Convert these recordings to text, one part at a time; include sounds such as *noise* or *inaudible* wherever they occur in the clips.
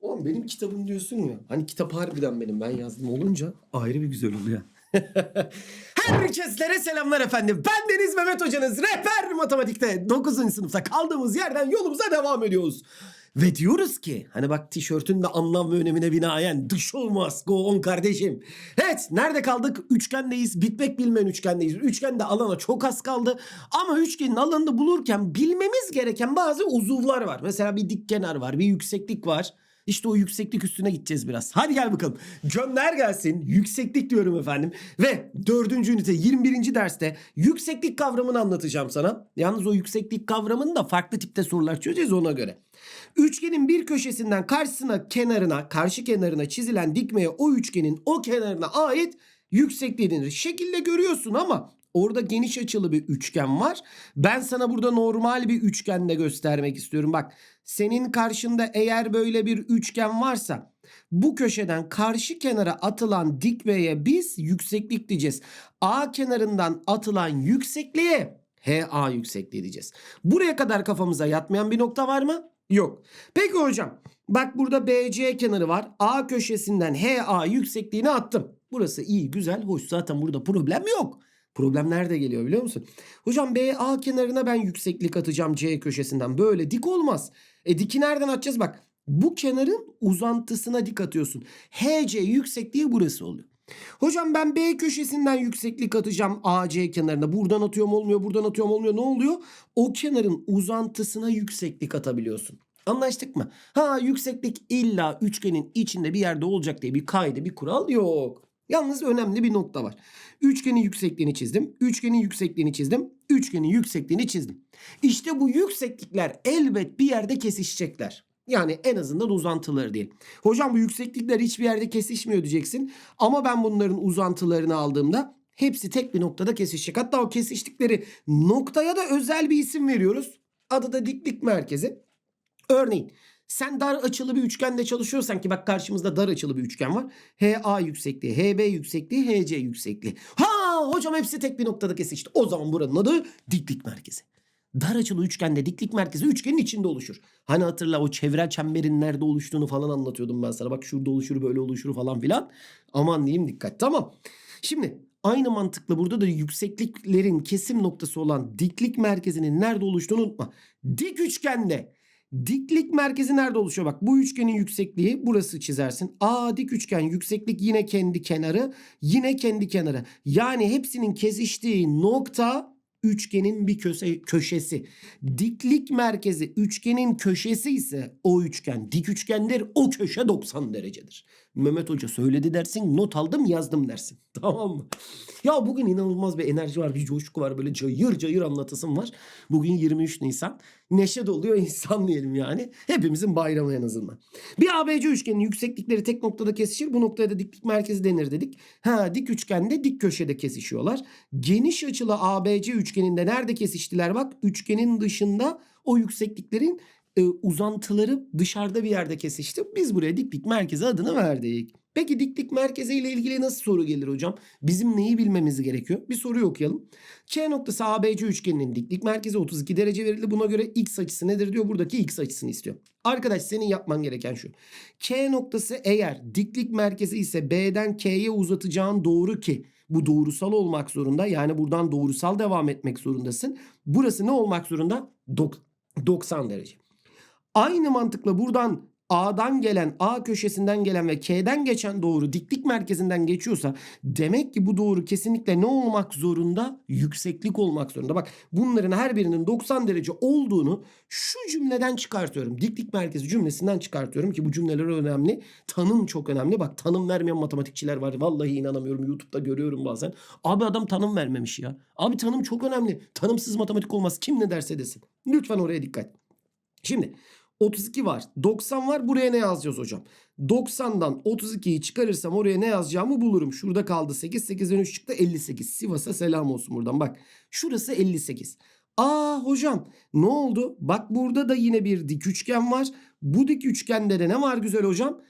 Oğlum benim kitabım diyorsun ya. Hani kitap harbiden benim ben yazdım olunca *laughs* ayrı bir güzel oluyor. Herkeslere selamlar efendim. Ben Deniz Mehmet Hocanız. Rehber matematikte 9. sınıfta kaldığımız yerden yolumuza devam ediyoruz. Ve diyoruz ki hani bak tişörtün de anlam ve önemine binaen show must go on kardeşim. Evet nerede kaldık? Üçgendeyiz. Bitmek bilmeyen üçgendeyiz. Üçgende alana çok az kaldı. Ama üçgenin alanını bulurken bilmemiz gereken bazı uzuvlar var. Mesela bir dik kenar var, bir yükseklik var. İşte o yükseklik üstüne gideceğiz biraz. Hadi gel bakalım. Gönder gelsin. Yükseklik diyorum efendim. Ve dördüncü ünite 21. derste yükseklik kavramını anlatacağım sana. Yalnız o yükseklik kavramını da farklı tipte sorular çözeceğiz ona göre. Üçgenin bir köşesinden karşısına kenarına, karşı kenarına çizilen dikmeye o üçgenin o kenarına ait yüksekliği denir. Şekilde görüyorsun ama orada geniş açılı bir üçgen var. Ben sana burada normal bir üçgende göstermek istiyorum. Bak senin karşında eğer böyle bir üçgen varsa bu köşeden karşı kenara atılan dikmeye biz yükseklik diyeceğiz. A kenarından atılan yüksekliğe HA yüksekliği diyeceğiz. Buraya kadar kafamıza yatmayan bir nokta var mı? Yok. Peki hocam bak burada BC kenarı var. A köşesinden HA yüksekliğini attım. Burası iyi güzel hoş zaten burada problem yok. Problem nerede geliyor biliyor musun? Hocam BA kenarına ben yükseklik atacağım C köşesinden. Böyle dik olmaz. E diki nereden atacağız bak. Bu kenarın uzantısına dik atıyorsun. HC yüksekliği burası oluyor. Hocam ben B köşesinden yükseklik atacağım AC kenarına. Buradan atıyorum olmuyor, buradan atıyorum olmuyor. Ne oluyor? O kenarın uzantısına yükseklik atabiliyorsun. Anlaştık mı? Ha yükseklik illa üçgenin içinde bir yerde olacak diye bir kaydı, bir kural yok. Yalnız önemli bir nokta var. Üçgenin yüksekliğini çizdim. Üçgenin yüksekliğini çizdim. Üçgenin yüksekliğini çizdim. İşte bu yükseklikler elbet bir yerde kesişecekler. Yani en azından uzantıları değil. Hocam bu yükseklikler hiçbir yerde kesişmiyor diyeceksin. Ama ben bunların uzantılarını aldığımda hepsi tek bir noktada kesişecek. Hatta o kesiştikleri noktaya da özel bir isim veriyoruz. Adı da diklik merkezi. Örneğin sen dar açılı bir üçgende çalışıyorsan ki bak karşımızda dar açılı bir üçgen var. HA yüksekliği, HB yüksekliği, HC yüksekliği. Ha hocam hepsi tek bir noktada kesişti. O zaman buranın adı diklik merkezi. Dar açılı üçgende diklik merkezi üçgenin içinde oluşur. Hani hatırla o çevrel çemberin nerede oluştuğunu falan anlatıyordum ben sana. Bak şurada oluşur böyle oluşur falan filan. Aman diyeyim dikkat tamam. Şimdi aynı mantıkla burada da yüksekliklerin kesim noktası olan diklik merkezinin nerede oluştuğunu unutma. Dik üçgende Diklik merkezi nerede oluşuyor? Bak bu üçgenin yüksekliği burası çizersin. A dik üçgen yükseklik yine kendi kenarı yine kendi kenarı. Yani hepsinin kesiştiği nokta üçgenin bir köse, köşesi. Diklik merkezi üçgenin köşesi ise o üçgen dik üçgendir. O köşe 90 derecedir. Mehmet Hoca söyledi dersin not aldım yazdım dersin. *laughs* Tamam mı? Ya bugün inanılmaz bir enerji var bir coşku var böyle cayır cayır anlatasım var. Bugün 23 Nisan. Neşe doluyor *laughs* insan diyelim yani. Hepimizin bayramı en azından. Bir ABC üçgenin yükseklikleri tek noktada kesişir. Bu noktaya da diklik merkezi denir dedik. Ha dik üçgende dik köşede kesişiyorlar. Geniş açılı ABC üçgeninde nerede kesiştiler bak. Üçgenin dışında o yüksekliklerin e, uzantıları dışarıda bir yerde kesişti. Biz buraya diklik merkezi adını verdik. Peki diklik merkezi ile ilgili nasıl soru gelir hocam? Bizim neyi bilmemiz gerekiyor? Bir soruyu okuyalım. K noktası ABC üçgeninin diklik merkezi 32 derece verildi. Buna göre x açısı nedir diyor. Buradaki x açısını istiyor. Arkadaş senin yapman gereken şu. K noktası eğer diklik merkezi ise B'den K'ye uzatacağın doğru ki bu doğrusal olmak zorunda. Yani buradan doğrusal devam etmek zorundasın. Burası ne olmak zorunda? Dok- 90 derece. Aynı mantıkla buradan A'dan gelen, A köşesinden gelen ve K'den geçen doğru diklik merkezinden geçiyorsa demek ki bu doğru kesinlikle ne olmak zorunda? Yükseklik olmak zorunda. Bak bunların her birinin 90 derece olduğunu şu cümleden çıkartıyorum. Diklik merkezi cümlesinden çıkartıyorum ki bu cümleler önemli. Tanım çok önemli. Bak tanım vermeyen matematikçiler var. Vallahi inanamıyorum. YouTube'da görüyorum bazen. Abi adam tanım vermemiş ya. Abi tanım çok önemli. Tanımsız matematik olmaz. Kim ne derse desin. Lütfen oraya dikkat. Şimdi 32 var. 90 var. Buraya ne yazacağız hocam? 90'dan 32'yi çıkarırsam oraya ne yazacağımı bulurum. Şurada kaldı 8. 8'den 3 çıktı 58. Sivas'a selam olsun buradan. Bak şurası 58. Aa hocam ne oldu? Bak burada da yine bir dik üçgen var. Bu dik üçgende de ne var güzel hocam?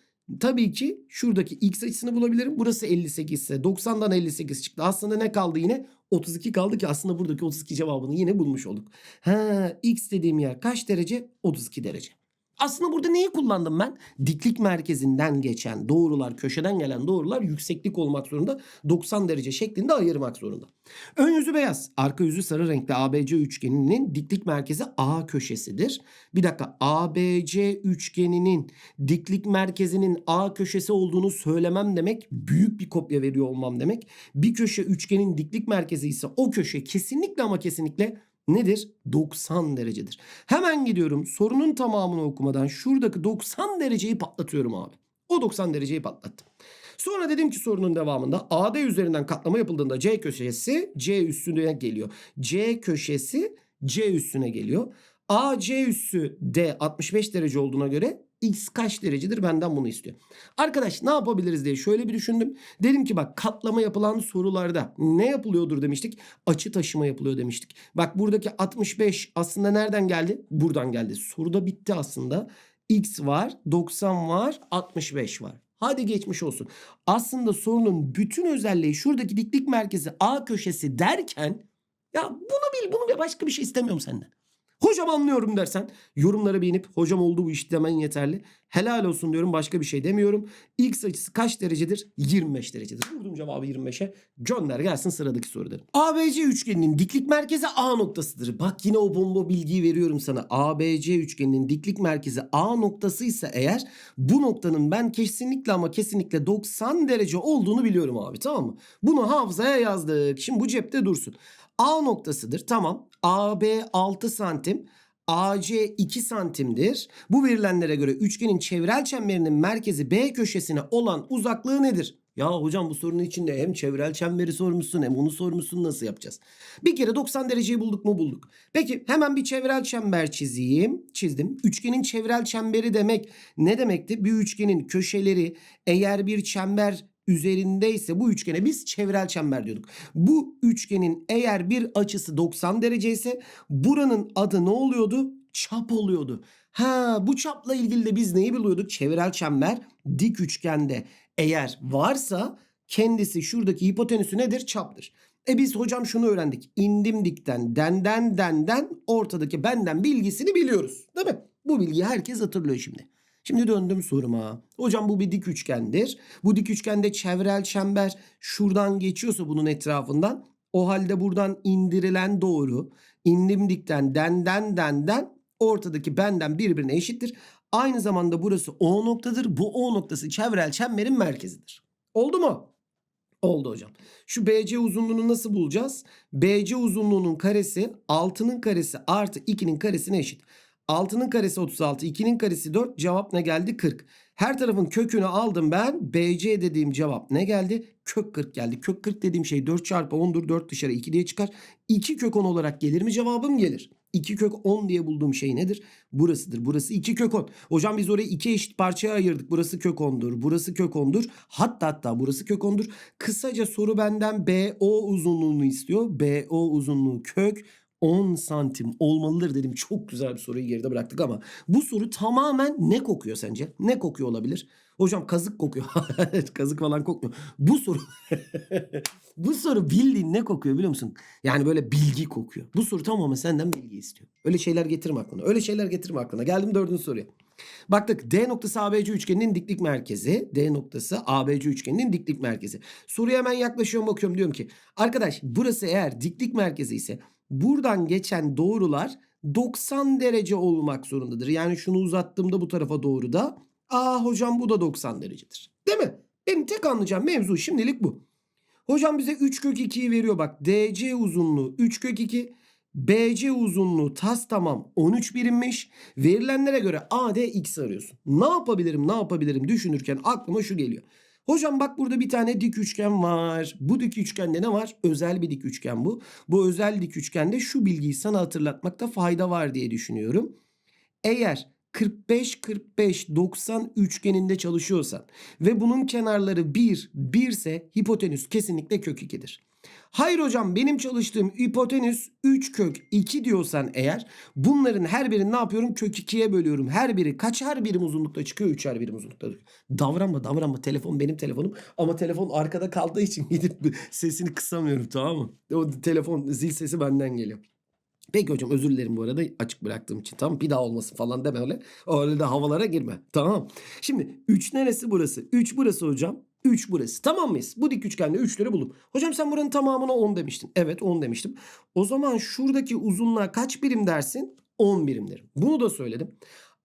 Tabii ki şuradaki x açısını bulabilirim. Burası 58 ise 90'dan 58 çıktı. Aslında ne kaldı yine? 32 kaldı ki aslında buradaki 32 cevabını yine bulmuş olduk. Ha, x dediğim yer kaç derece? 32 derece. Aslında burada neyi kullandım ben? Diklik merkezinden geçen doğrular, köşeden gelen doğrular yükseklik olmak zorunda. 90 derece şeklinde ayırmak zorunda. Ön yüzü beyaz, arka yüzü sarı renkli ABC üçgeninin diklik merkezi A köşesidir. Bir dakika ABC üçgeninin diklik merkezinin A köşesi olduğunu söylemem demek büyük bir kopya veriyor olmam demek. Bir köşe üçgenin diklik merkezi ise o köşe kesinlikle ama kesinlikle nedir? 90 derecedir. Hemen gidiyorum sorunun tamamını okumadan şuradaki 90 dereceyi patlatıyorum abi. O 90 dereceyi patlattım. Sonra dedim ki sorunun devamında AD üzerinden katlama yapıldığında C köşesi C üstüne geliyor. C köşesi C üstüne geliyor. AC üssü D 65 derece olduğuna göre X kaç derecedir benden bunu istiyor. Arkadaş ne yapabiliriz diye şöyle bir düşündüm. Dedim ki bak katlama yapılan sorularda ne yapılıyordur demiştik. Açı taşıma yapılıyor demiştik. Bak buradaki 65 aslında nereden geldi? Buradan geldi. Soruda bitti aslında. X var, 90 var, 65 var. Hadi geçmiş olsun. Aslında sorunun bütün özelliği şuradaki diklik merkezi A köşesi derken ya bunu bil bunu bil başka bir şey istemiyorum senden. Hocam anlıyorum dersen yorumlara beğenip hocam oldu bu iş demen yeterli. Helal olsun diyorum başka bir şey demiyorum. X açısı kaç derecedir? 25 derecedir. Vurdum cevabı 25'e. Gönder gelsin sıradaki soru dedim. ABC üçgeninin diklik merkezi A noktasıdır. Bak yine o bomba bilgiyi veriyorum sana. ABC üçgeninin diklik merkezi A noktası ise eğer bu noktanın ben kesinlikle ama kesinlikle 90 derece olduğunu biliyorum abi tamam mı? Bunu hafızaya yazdık. Şimdi bu cepte dursun. A noktasıdır. Tamam. AB 6 santim. AC 2 santimdir. Bu verilenlere göre üçgenin çevrel çemberinin merkezi B köşesine olan uzaklığı nedir? Ya hocam bu sorunun içinde hem çevrel çemberi sormuşsun hem onu sormuşsun nasıl yapacağız? Bir kere 90 dereceyi bulduk mu bulduk. Peki hemen bir çevrel çember çizeyim. Çizdim. Üçgenin çevrel çemberi demek ne demekti? Bir üçgenin köşeleri eğer bir çember üzerindeyse bu üçgene biz çevrel çember diyorduk. Bu üçgenin eğer bir açısı 90 derece ise buranın adı ne oluyordu? Çap oluyordu. Ha bu çapla ilgili de biz neyi biliyorduk? Çevrel çember dik üçgende eğer varsa kendisi şuradaki hipotenüsü nedir? Çaptır. E biz hocam şunu öğrendik. İndim dikten denden denden ortadaki benden bilgisini biliyoruz. Değil mi? Bu bilgiyi herkes hatırlıyor şimdi. Şimdi döndüm soruma. Hocam bu bir dik üçgendir. Bu dik üçgende çevrel çember şuradan geçiyorsa bunun etrafından o halde buradan indirilen doğru indim dikten denden denden ortadaki benden birbirine eşittir. Aynı zamanda burası O noktadır. Bu O noktası çevrel çemberin merkezidir. Oldu mu? Oldu hocam. Şu BC uzunluğunu nasıl bulacağız? BC uzunluğunun karesi 6'nın karesi artı 2'nin karesine eşit. 6'nın karesi 36, 2'nin karesi 4. Cevap ne geldi? 40. Her tarafın kökünü aldım ben. BC dediğim cevap ne geldi? Kök 40 geldi. Kök 40 dediğim şey 4 çarpı 10'dur. 4 dışarı 2 diye çıkar. 2 kök 10 olarak gelir mi? Cevabım gelir. 2 kök 10 diye bulduğum şey nedir? Burasıdır. Burası 2 kök 10. Hocam biz orayı 2 eşit parçaya ayırdık. Burası kök 10'dur. Burası kök 10'dur. Hatta hatta burası kök 10'dur. Kısaca soru benden BO uzunluğunu istiyor. BO uzunluğu kök 10 santim olmalıdır dedim. Çok güzel bir soruyu geride bıraktık ama bu soru tamamen ne kokuyor sence? Ne kokuyor olabilir? Hocam kazık kokuyor. *laughs* kazık falan kokmuyor. Bu soru *laughs* bu soru bildiğin ne kokuyor biliyor musun? Yani böyle bilgi kokuyor. Bu soru tamamen senden bilgi istiyor. Öyle şeyler getirme aklına. Öyle şeyler getirme aklına. Geldim dördüncü soruya. Baktık D noktası ABC üçgeninin diklik merkezi. D noktası ABC üçgeninin diklik merkezi. Soruya hemen yaklaşıyorum bakıyorum diyorum ki arkadaş burası eğer diklik merkezi ise buradan geçen doğrular 90 derece olmak zorundadır. Yani şunu uzattığımda bu tarafa doğru da aa hocam bu da 90 derecedir. Değil mi? Benim tek anlayacağım mevzu şimdilik bu. Hocam bize 3 kök 2'yi veriyor bak. DC uzunluğu 3 kök 2. BC uzunluğu tas tamam 13 birimmiş. Verilenlere göre AD x arıyorsun. Ne yapabilirim ne yapabilirim düşünürken aklıma şu geliyor. Hocam bak burada bir tane dik üçgen var. Bu dik üçgende ne var? Özel bir dik üçgen bu. Bu özel dik üçgende şu bilgiyi sana hatırlatmakta fayda var diye düşünüyorum. Eğer 45-45-90 üçgeninde çalışıyorsan ve bunun kenarları 1, 1 ise hipotenüs kesinlikle kök 2'dir. Hayır hocam benim çalıştığım hipotenüs 3 kök 2 diyorsan eğer bunların her birini ne yapıyorum? Kök 2'ye bölüyorum. Her biri kaçar birim uzunlukta çıkıyor? Üçer birim uzunlukta. Davranma davranma telefon benim telefonum ama telefon arkada kaldığı için *laughs* gidip sesini kısamıyorum tamam mı? O telefon zil sesi benden geliyor. Peki hocam özür dilerim bu arada açık bıraktığım için. Tamam bir daha olmasın falan deme öyle. Öyle de havalara girme. Tamam. Şimdi 3 neresi burası? 3 burası hocam. 3 burası. Tamam mıyız? Bu dik üçgende 3'leri buldum. Hocam sen buranın tamamına 10 demiştin. Evet 10 demiştim. O zaman şuradaki uzunluğa kaç birim dersin? 10 birim derim. Bunu da söyledim.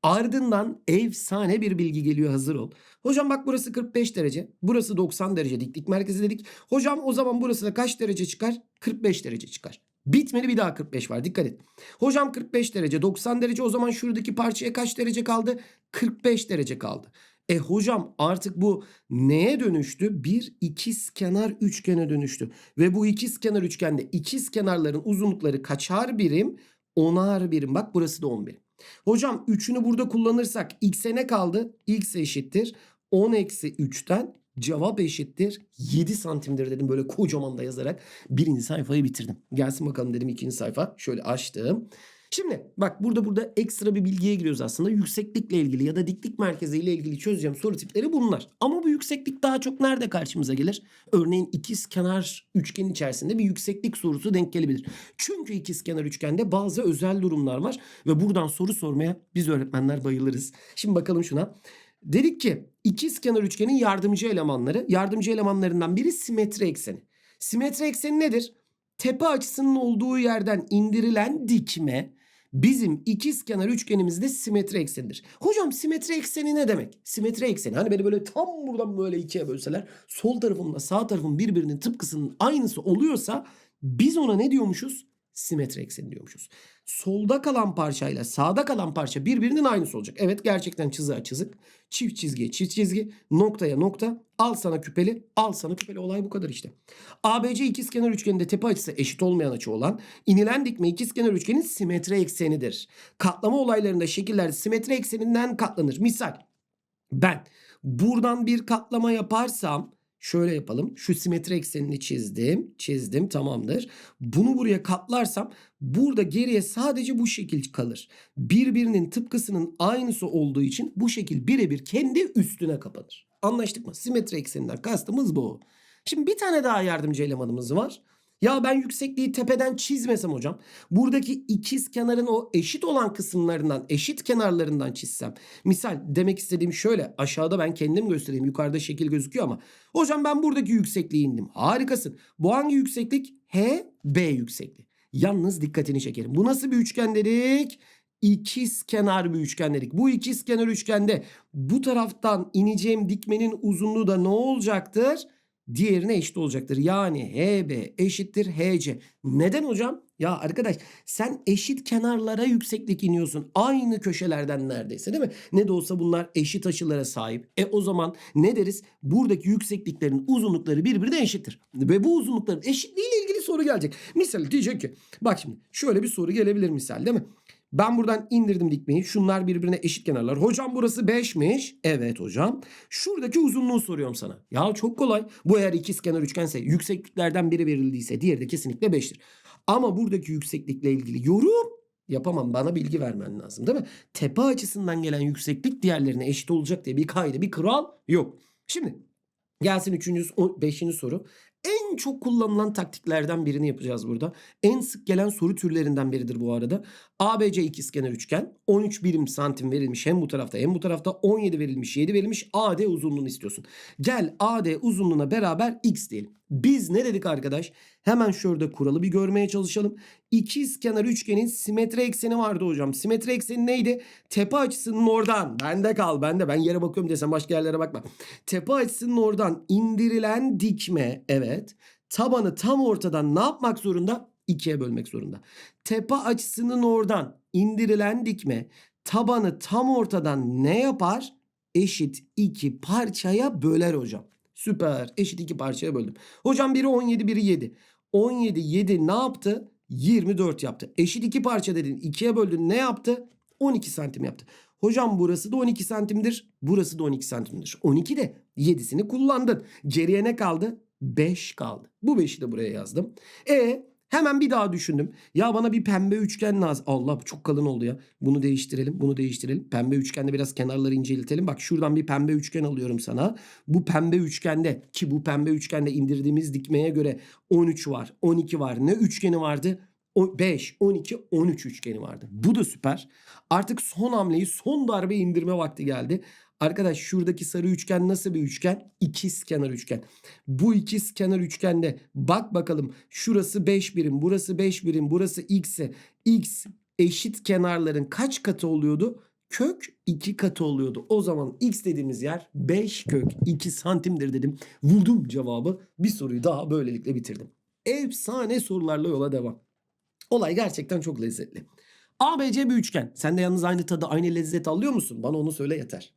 Ardından efsane bir bilgi geliyor hazır ol. Hocam bak burası 45 derece. Burası 90 derece diklik merkezi dedik. Hocam o zaman burası da kaç derece çıkar? 45 derece çıkar. Bitmeli bir daha 45 var dikkat et. Hocam 45 derece 90 derece o zaman şuradaki parçaya kaç derece kaldı? 45 derece kaldı. E hocam artık bu neye dönüştü? Bir ikiz kenar üçgene dönüştü. Ve bu ikiz kenar üçgende ikiz kenarların uzunlukları kaçar birim? Onar birim. Bak burası da 10 birim. Hocam 3'ünü burada kullanırsak x'e ne kaldı? x eşittir 10 eksi 3'ten cevap eşittir 7 santimdir dedim böyle kocaman da yazarak birinci sayfayı bitirdim. Gelsin bakalım dedim ikinci sayfa. Şöyle açtım. Şimdi bak burada burada ekstra bir bilgiye giriyoruz aslında. Yükseklikle ilgili ya da diklik merkeziyle ilgili çözeceğim soru tipleri bunlar. Ama bu yükseklik daha çok nerede karşımıza gelir? Örneğin ikiz kenar üçgen içerisinde bir yükseklik sorusu denk gelebilir. Çünkü ikiz kenar üçgende bazı özel durumlar var ve buradan soru sormaya biz öğretmenler bayılırız. Şimdi bakalım şuna. Dedik ki ikiz kenar üçgenin yardımcı elemanları, yardımcı elemanlarından biri simetri ekseni. Simetri ekseni nedir? Tepe açısının olduğu yerden indirilen dikme bizim ikiz kenar üçgenimizde simetri eksenidir. Hocam simetri ekseni ne demek? Simetri ekseni hani beni böyle tam buradan böyle ikiye bölseler sol tarafımla sağ tarafım birbirinin tıpkısının aynısı oluyorsa biz ona ne diyormuşuz? Simetri ekseni diyormuşuz. Solda kalan parçayla sağda kalan parça birbirinin aynısı olacak. Evet gerçekten çizgiye çizik. Çift çizgiye çift çizgi. Noktaya nokta. Al sana küpeli. Al sana küpeli. Olay bu kadar işte. ABC ikizkenar üçgeninde tepe açısı eşit olmayan açı olan inilen dikme ikizkenar üçgenin simetri eksenidir. Katlama olaylarında şekiller simetri ekseninden katlanır. Misal ben buradan bir katlama yaparsam Şöyle yapalım. Şu simetri eksenini çizdim. Çizdim tamamdır. Bunu buraya katlarsam burada geriye sadece bu şekil kalır. Birbirinin tıpkısının aynısı olduğu için bu şekil birebir kendi üstüne kapanır. Anlaştık mı? Simetri ekseninden kastımız bu. Şimdi bir tane daha yardımcı elemanımız var. Ya ben yüksekliği tepeden çizmesem hocam. Buradaki ikiz kenarın o eşit olan kısımlarından, eşit kenarlarından çizsem. Misal demek istediğim şöyle. Aşağıda ben kendim göstereyim. Yukarıda şekil gözüküyor ama. Hocam ben buradaki yüksekliği indim. Harikasın. Bu hangi yükseklik? H, B yüksekliği. Yalnız dikkatini çekerim. Bu nasıl bir üçgen dedik? İkiz kenar bir üçgen dedik. Bu ikiz kenar üçgende bu taraftan ineceğim dikmenin uzunluğu da ne olacaktır? Diğerine eşit olacaktır. Yani HB eşittir HC. Neden hocam? Ya arkadaş sen eşit kenarlara yükseklik iniyorsun. Aynı köşelerden neredeyse değil mi? Ne de olsa bunlar eşit açılara sahip. E o zaman ne deriz? Buradaki yüksekliklerin uzunlukları birbirine eşittir. Ve bu uzunlukların eşitliği ile ilgili soru gelecek. Misal diyecek ki bak şimdi şöyle bir soru gelebilir misal değil mi? Ben buradan indirdim dikmeyi. Şunlar birbirine eşit kenarlar. Hocam burası 5'miş. Evet hocam. Şuradaki uzunluğu soruyorum sana. Ya çok kolay. Bu eğer ikiz kenar üçgense yüksekliklerden biri verildiyse diğeri de kesinlikle 5'tir. Ama buradaki yükseklikle ilgili yorum yapamam. Bana bilgi vermen lazım değil mi? Tepe açısından gelen yükseklik diğerlerine eşit olacak diye bir kaydı, bir kural yok. Şimdi gelsin üçüncü, beşinci soru en çok kullanılan taktiklerden birini yapacağız burada. En sık gelen soru türlerinden biridir bu arada. ABC ikizkenar üçgen 13 birim santim verilmiş hem bu tarafta hem bu tarafta 17 verilmiş 7 verilmiş AD uzunluğunu istiyorsun. Gel AD uzunluğuna beraber x diyelim. Biz ne dedik arkadaş? Hemen şurada kuralı bir görmeye çalışalım. İkiz kenar üçgenin simetri ekseni vardı hocam. Simetri ekseni neydi? Tepe açısının oradan. Bende kal bende. Ben yere bakıyorum desem başka yerlere bakma. Tepe açısının oradan indirilen dikme. Evet. Tabanı tam ortadan ne yapmak zorunda? ikiye bölmek zorunda. Tepe açısının oradan indirilen dikme tabanı tam ortadan ne yapar? Eşit iki parçaya böler hocam. Süper. Eşit iki parçaya böldüm. Hocam biri 17 biri 7. 17 7 ne yaptı? 24 yaptı. Eşit iki parça dedin. ikiye böldün ne yaptı? 12 santim yaptı. Hocam burası da 12 santimdir. Burası da 12 santimdir. 12 de 7'sini kullandın. Geriye ne kaldı? 5 kaldı. Bu 5'i de buraya yazdım. E Hemen bir daha düşündüm. Ya bana bir pembe üçgen lazım. Allah çok kalın oldu ya. Bunu değiştirelim. Bunu değiştirelim. Pembe üçgende biraz kenarları inceltelim. Bak şuradan bir pembe üçgen alıyorum sana. Bu pembe üçgende ki bu pembe üçgende indirdiğimiz dikmeye göre 13 var. 12 var. Ne üçgeni vardı? o 5, 12, 13 üçgeni vardı. Bu da süper. Artık son hamleyi, son darbe indirme vakti geldi. Arkadaş şuradaki sarı üçgen nasıl bir üçgen? İkiz kenar üçgen. Bu ikiz kenar üçgende bak bakalım şurası 5 birim, burası 5 birim, burası x'e. X eşit kenarların kaç katı oluyordu? Kök 2 katı oluyordu. O zaman x dediğimiz yer 5 kök 2 santimdir dedim. Vurdum cevabı. Bir soruyu daha böylelikle bitirdim. Efsane sorularla yola devam. Olay gerçekten çok lezzetli. ABC bir üçgen. Sen de yalnız aynı tadı, aynı lezzet alıyor musun? Bana onu söyle yeter.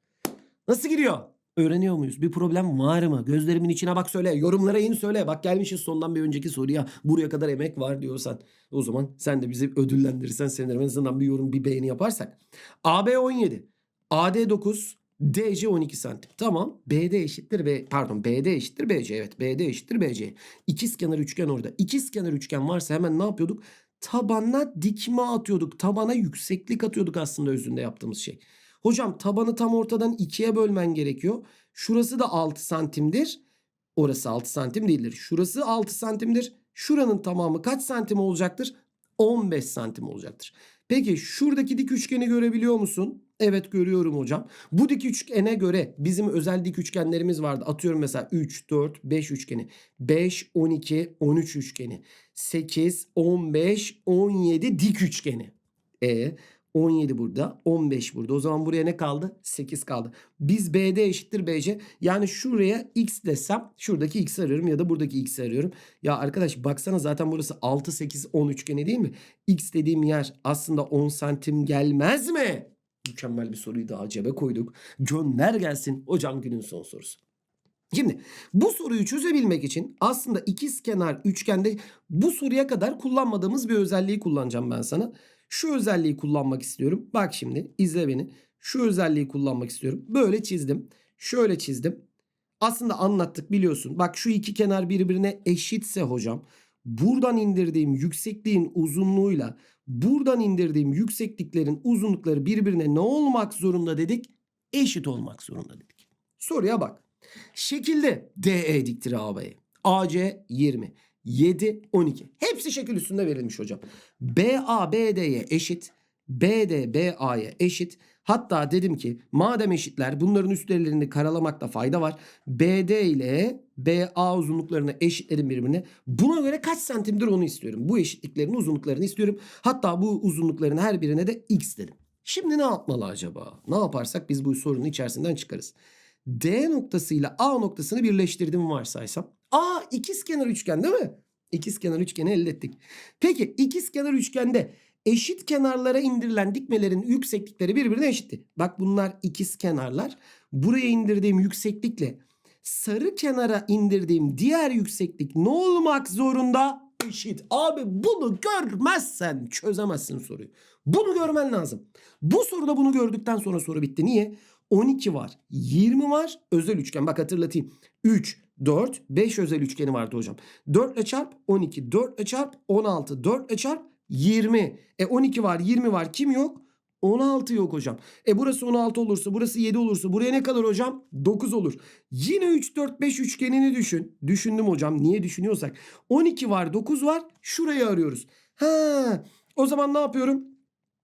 Nasıl gidiyor? Öğreniyor muyuz? Bir problem var mı? Gözlerimin içine bak söyle. Yorumlara in söyle. Bak gelmişiz sondan bir önceki soruya. Buraya kadar emek var diyorsan. O zaman sen de bizi ödüllendirirsen sevinirim. En azından bir yorum bir beğeni yaparsak. AB 17. AD 9. DC 12 santim. Tamam. BD eşittir B pardon BD eşittir BC. Evet BD eşittir BC. İkizkenar üçgen orada. İkizkenar üçgen varsa hemen ne yapıyorduk? Tabana dikme atıyorduk. Tabana yükseklik atıyorduk aslında özünde yaptığımız şey. Hocam tabanı tam ortadan ikiye bölmen gerekiyor. Şurası da 6 santimdir. Orası 6 santim değildir. Şurası 6 santimdir. Şuranın tamamı kaç santim olacaktır? 15 santim olacaktır. Peki şuradaki dik üçgeni görebiliyor musun? Evet görüyorum hocam. Bu dik üçgene göre bizim özel dik üçgenlerimiz vardı. Atıyorum mesela 3, 4, 5 üçgeni. 5, 12, 13 üçgeni. 8, 15, 17 dik üçgeni. E 17 burada, 15 burada. O zaman buraya ne kaldı? 8 kaldı. Biz BD eşittir BC. Yani şuraya x desem şuradaki x arıyorum ya da buradaki x arıyorum. Ya arkadaş baksana zaten burası 6, 8, 10 üçgeni değil mi? X dediğim yer aslında 10 santim gelmez mi? Mükemmel bir soruyu daha cebe koyduk. Gönder gelsin hocam günün son sorusu. Şimdi bu soruyu çözebilmek için aslında ikiz kenar üçgende bu soruya kadar kullanmadığımız bir özelliği kullanacağım ben sana. Şu özelliği kullanmak istiyorum. Bak şimdi izle beni. Şu özelliği kullanmak istiyorum. Böyle çizdim. Şöyle çizdim. Aslında anlattık biliyorsun. Bak şu iki kenar birbirine eşitse hocam. Buradan indirdiğim yüksekliğin uzunluğuyla buradan indirdiğim yüksekliklerin uzunlukları birbirine ne olmak zorunda dedik? Eşit olmak zorunda dedik. Soruya bak. Şekilde DE diktir AB'ye. AC 20. 7, 12. Hepsi şekil üstünde verilmiş hocam. BA BD'ye eşit. BD BA'ya eşit. Hatta dedim ki madem eşitler bunların üstlerini karalamakta fayda var. BD ile BA uzunluklarını eşitledim birbirine. Buna göre kaç santimdir onu istiyorum. Bu eşitliklerin uzunluklarını istiyorum. Hatta bu uzunlukların her birine de x dedim. Şimdi ne yapmalı acaba? Ne yaparsak biz bu sorunun içerisinden çıkarız. D noktasıyla A noktasını birleştirdim varsaysam. A ikizkenar üçgen değil mi? İkizkenar üçgeni elde ettik. Peki ikizkenar üçgende eşit kenarlara indirilen dikmelerin yükseklikleri birbirine eşitti. Bak bunlar ikiz kenarlar. Buraya indirdiğim yükseklikle sarı kenara indirdiğim diğer yükseklik ne olmak zorunda? Eşit. Abi bunu görmezsen çözemezsin soruyu. Bunu görmen lazım. Bu soruda bunu gördükten sonra soru bitti. Niye? 12 var. 20 var. Özel üçgen. Bak hatırlatayım. 3, 4, 5 özel üçgeni vardı hocam. 4 ile çarp 12, 4 ile çarp 16, 4 ile çarp 20. E 12 var, 20 var. Kim yok? 16 yok hocam. E burası 16 olursa, burası 7 olursa buraya ne kalır hocam? 9 olur. Yine 3, 4, 5 üçgenini düşün. Düşündüm hocam. Niye düşünüyorsak. 12 var, 9 var. Şurayı arıyoruz. Ha, o zaman ne yapıyorum?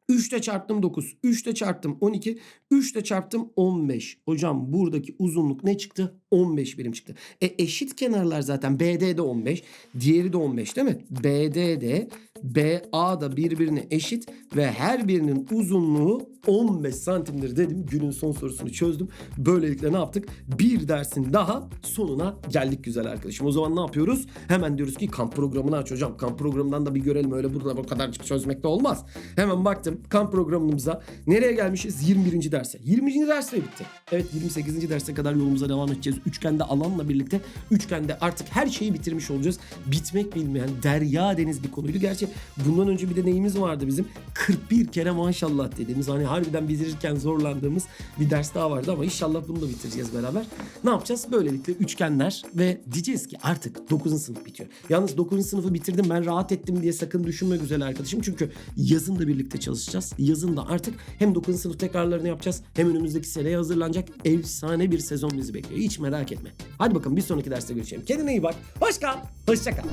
3 ile çarptım 9. 3 ile çarptım 12. 3 ile çarptım 15. Hocam buradaki uzunluk ne çıktı? 15 birim çıktı. E eşit kenarlar zaten. BD de 15. Diğeri de 15 değil mi? BD de BA da birbirine eşit ve her birinin uzunluğu 15 santimdir dedim. Günün son sorusunu çözdüm. Böylelikle ne yaptık? Bir dersin daha sonuna geldik güzel arkadaşım. O zaman ne yapıyoruz? Hemen diyoruz ki kamp programını aç hocam. Kamp programından da bir görelim. Öyle burada bu kadar çözmek de olmaz. Hemen baktım kamp programımıza. Nereye gelmişiz? 21. derse. 20. derse bitti. Evet 28. derse kadar yolumuza devam edeceğiz. Üçgende alanla birlikte üçgende artık her şeyi bitirmiş olacağız. Bitmek bilmeyen derya deniz bir konuydu. Gerçi bundan önce bir de neyimiz vardı bizim? 41 kere maşallah dediğimiz hani harbiden bitirirken zorlandığımız bir ders daha vardı ama inşallah bunu da bitireceğiz beraber. Ne yapacağız? Böylelikle üçgenler ve diyeceğiz ki artık 9. sınıf bitiyor. Yalnız 9. sınıfı bitirdim ben rahat ettim diye sakın düşünme güzel arkadaşım. Çünkü yazın da birlikte çalışacağız. Yazın da artık hem 9. sınıf tekrarlarını yapacağız hem önümüzdeki seneye hazırlanacak efsane bir sezon bizi bekliyor. Hiç merak etme. Hadi bakalım bir sonraki derste görüşelim. Kendine iyi bak. Hoş kal. Hoşça kal.